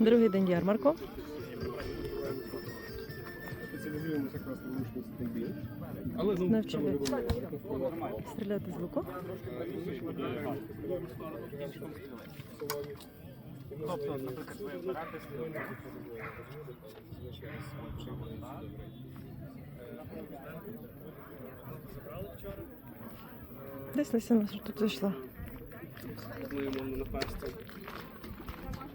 Другий день ярмарку. Навчили стріляти з луку. Тобто, наприклад, ви берете Десь Лесіна що тут зайшла. Ми йому на.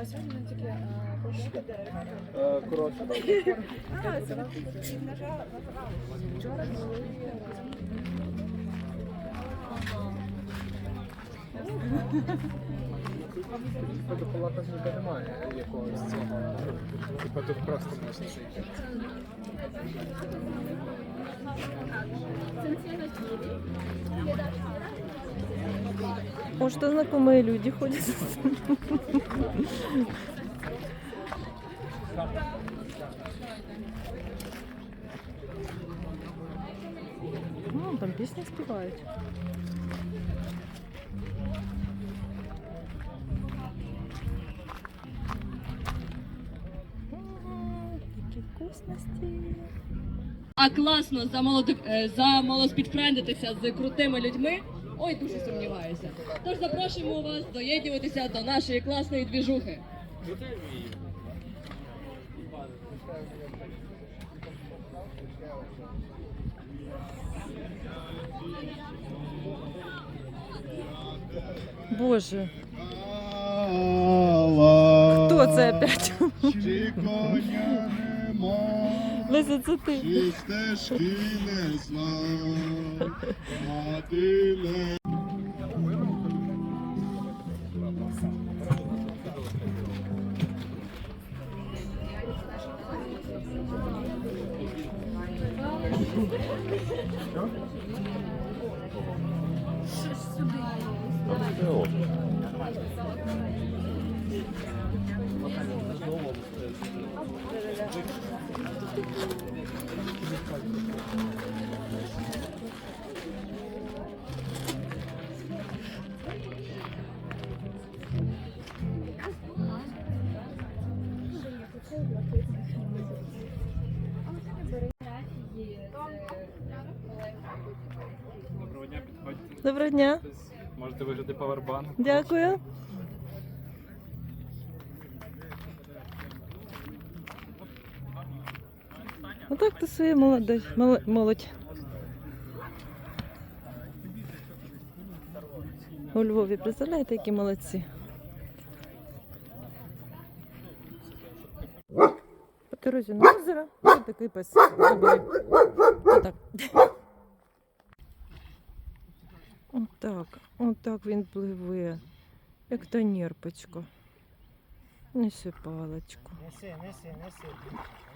А сьогодні ми тільки е. Е, Коротше, А, це. Вчора були. до палатажника немає якогось цього. Типа тут просто можна зайти. Может, знакомые люди ходят. Ну, там пісні співають. Такі вкусності. А класно замолоди... е, замолоспідфрендитися з крутими людьми. Ой, дуже сумніваюся. Тож запрошуємо вас доєднуватися до нашої класної двіжухи. Боже, хто це опять? Леся, це ти. чи стежки не знав, мати не Доброго Доброго дня. Можете виграти павербанк. Дякую. Отак тусує молодь. молодь. У Львові, представляєте, які молодці. По дорозі на озеро, такий пес. Отак. Отак, отак він пливе, як та нерпочка. Неси паличку. Неси, неси, неси,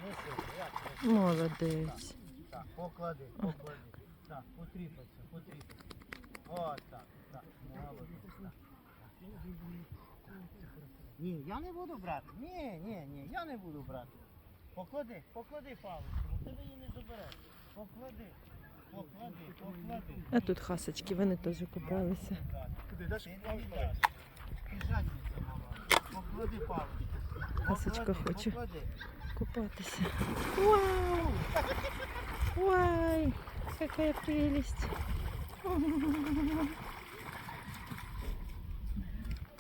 неси. Як? Молодець. Так, поклади, поклади. Так, потріпаться, потріпаться. О, так, так, молодець. Ні, я не буду брати. Ні, ні, ні, я не буду брати. Поклади, поклади паличку, ти її не забереш. Поклади. А тут хасочки, вони теж купалися. Хасочка хоче купатися. Вау! Вай! Какая прелесть!